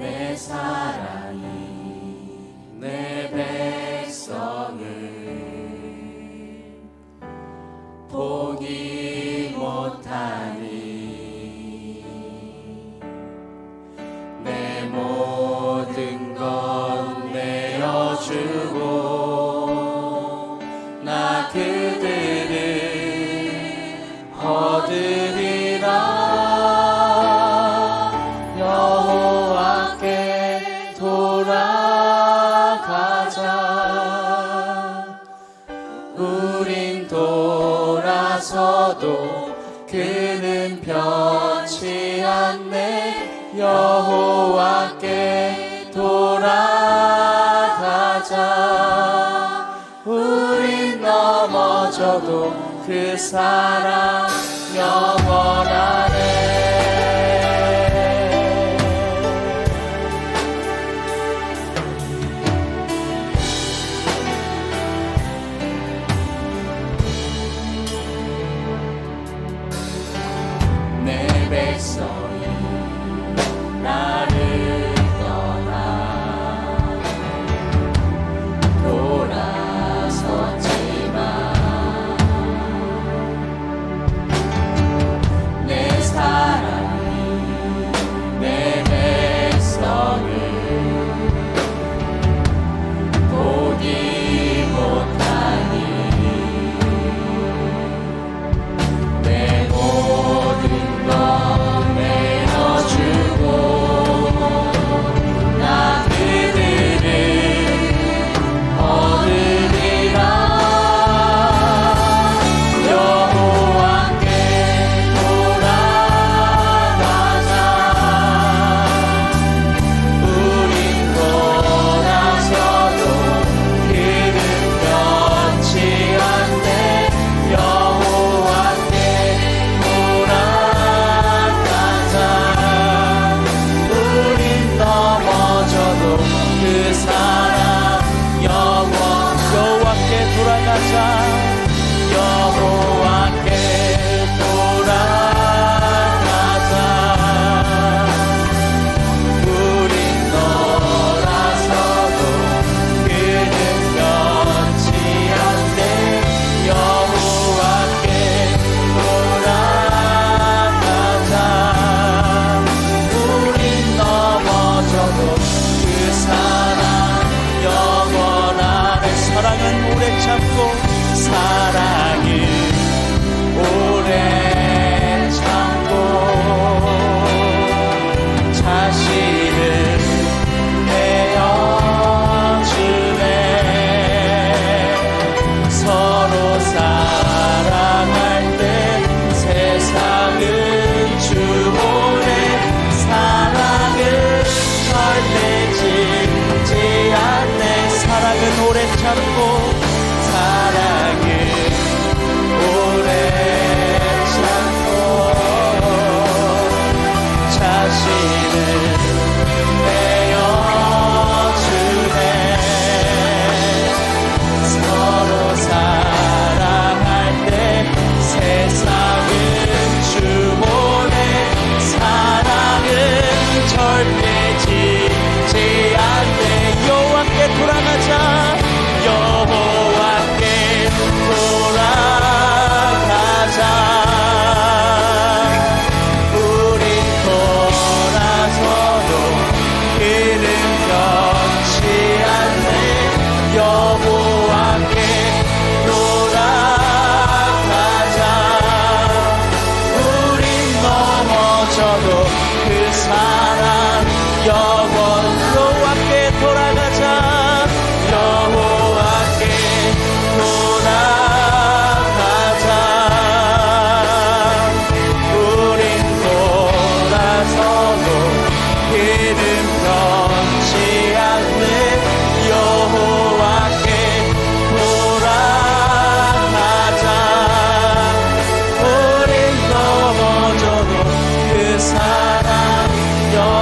내 사랑이. 돌아가자. 우린 돌아서도 그는 변치 않네. 여호와께 돌아가자. 우린 넘어져도 그 사랑 영원하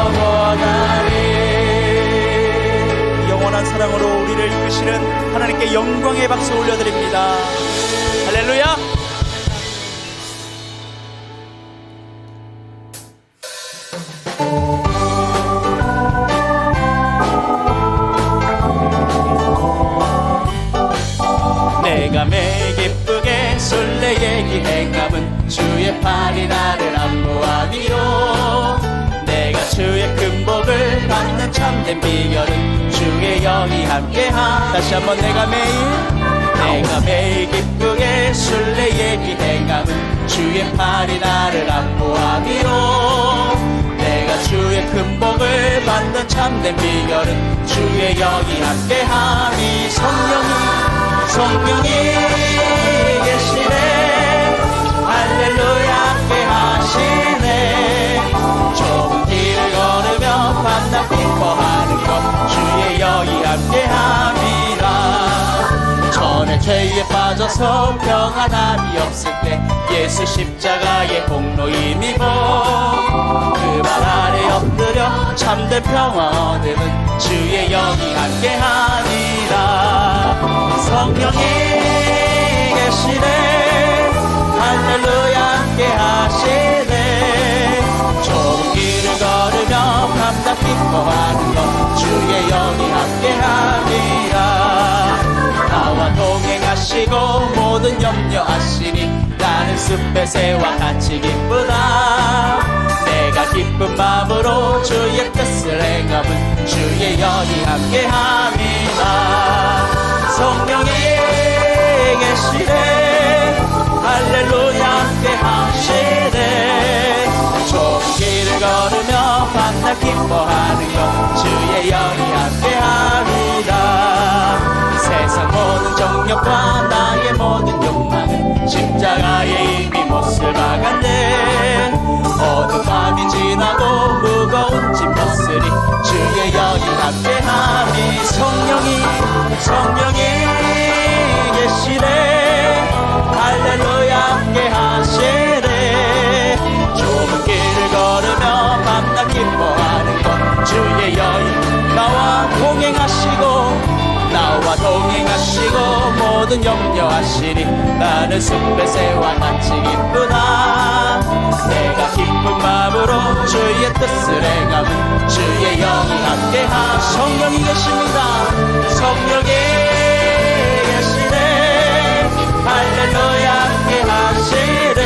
영원하리. 영원한 사랑으로 우리를 이끄시는 하나님께 영광의 박수 올려드립니다. 할렐루야. 참된 비결은 주의 영이 함께함. 다시 한번 내가 매일 내가 매일 기쁘게 술래 얘기 행함은 주의 팔이 나를 안보하니로. 내가 주의 큰 복을 받는 참된 비결은 주의 영이 함께함이 성령이 성령이 계시네. 할렐루야 함께 하시 함께 함이라 전에 죄에 빠져서 평안함이 없을 때 예수 십자가의 공로 이미고 그발 아래 엎드려 참된 평화 얻음은 주의 영이 함께 하니라 성령이 계시네. 할렐루야 함께 하시네 밤낮 기뻐하는 것 주의 영이 함께 하니라 나와 동행하시고 모든 염려하시니 나는 숲의 새와 같이 기쁘다. 내가 기쁜 마음으로 주의 뜻을 행함은 주의 영이 함께 함이다. 성령이 계시네 할렐루야 함께 하시 걸으며 밤낮 기뻐하는 것 주의 영이 함께 합니다. 세상 모든 정욕과 나의 모든 욕망은 십자가에 이미 못을 박았네. 어두운 밤이 지나고 무거운 짐 벗으리 주의 영이 함께 함이 성령이 성령이 모든 염려하시니 나는 숲의 새와 같이 기쁘다 내가 기쁜 마음으로 주의 뜻을 행함은 주의 영이 함께하 성령이 계십니다. 성령이 계시네. 할렐루야 함께 하시네.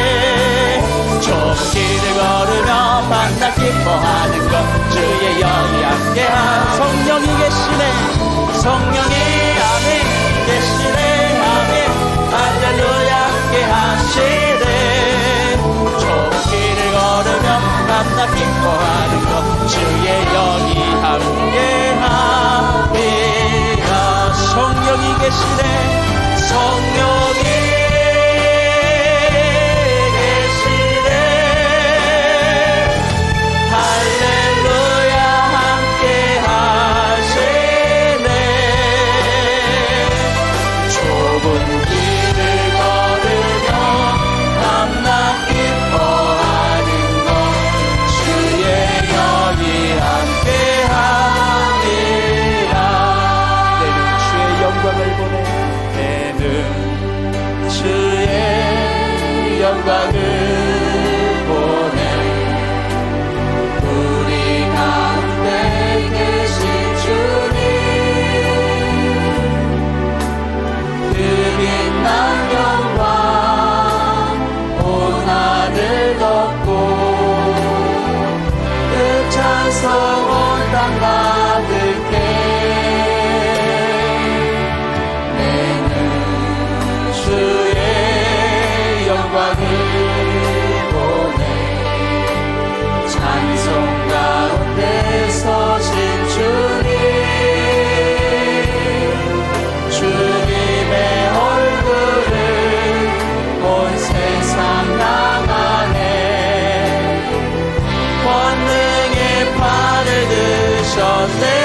좁은 길을 걸으며 밤낮 기뻐하는 것 주의 영이 함께한 성령이 계시네. 성령이 시네 좁은 길을 걸으며 밤낮 기뻐하는 것 주의 영이 함께 함이라. 성령이 계시네. 성령 свобода. 드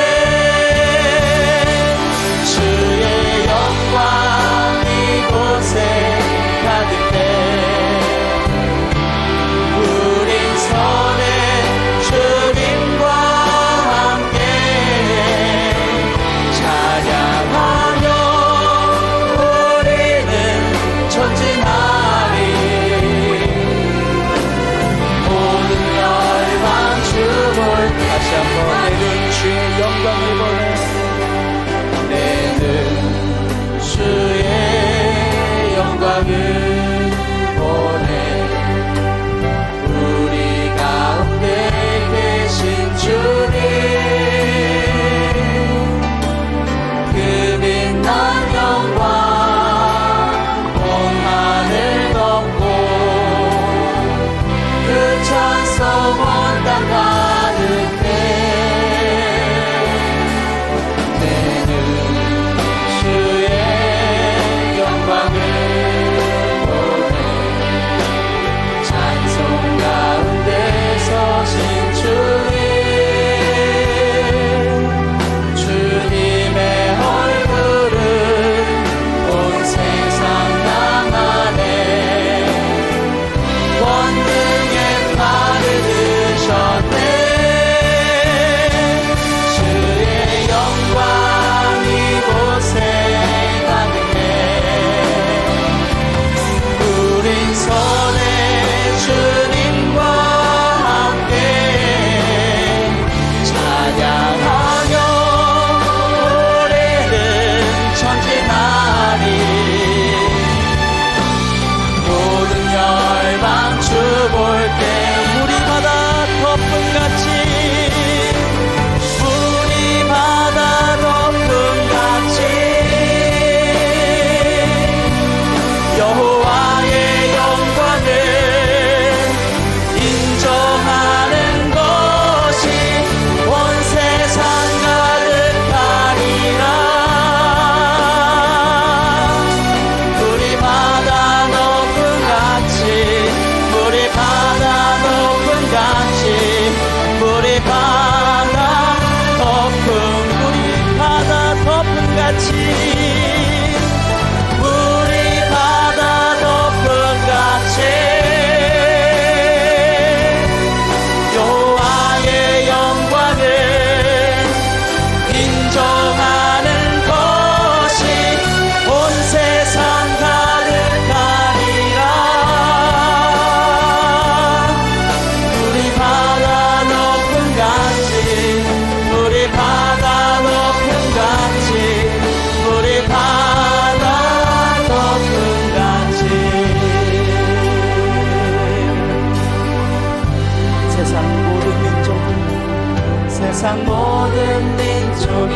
세상 모든 민족이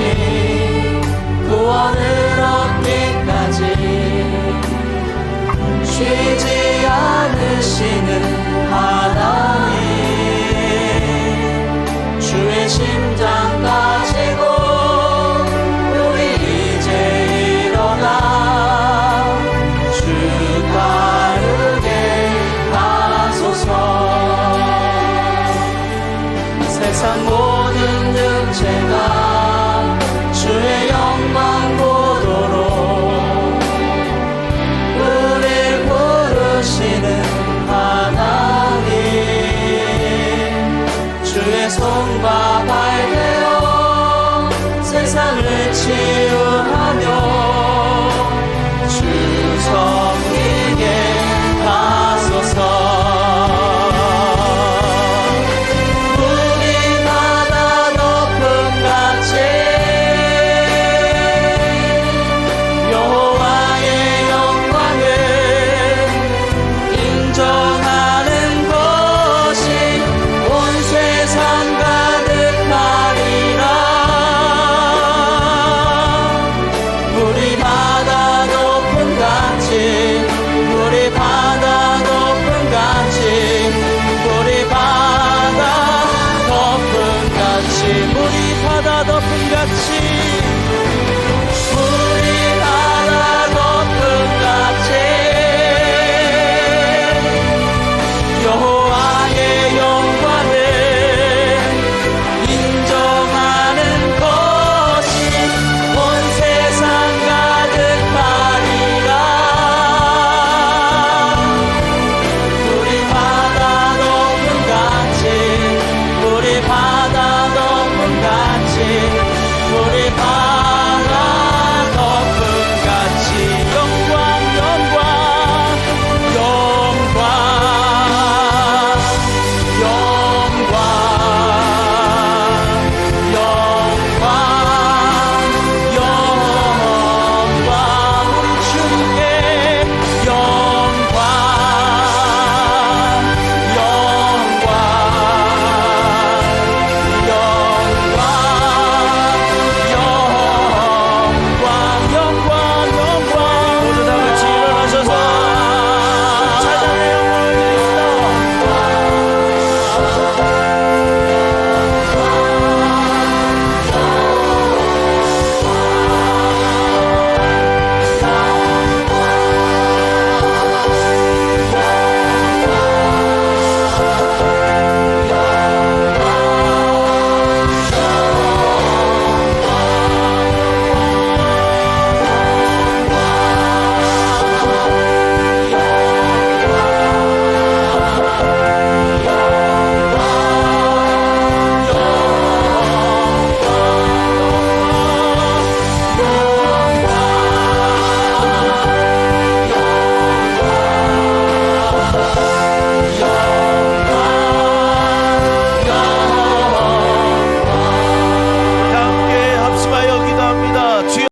구원을 얻기까지 쉬지 않으시는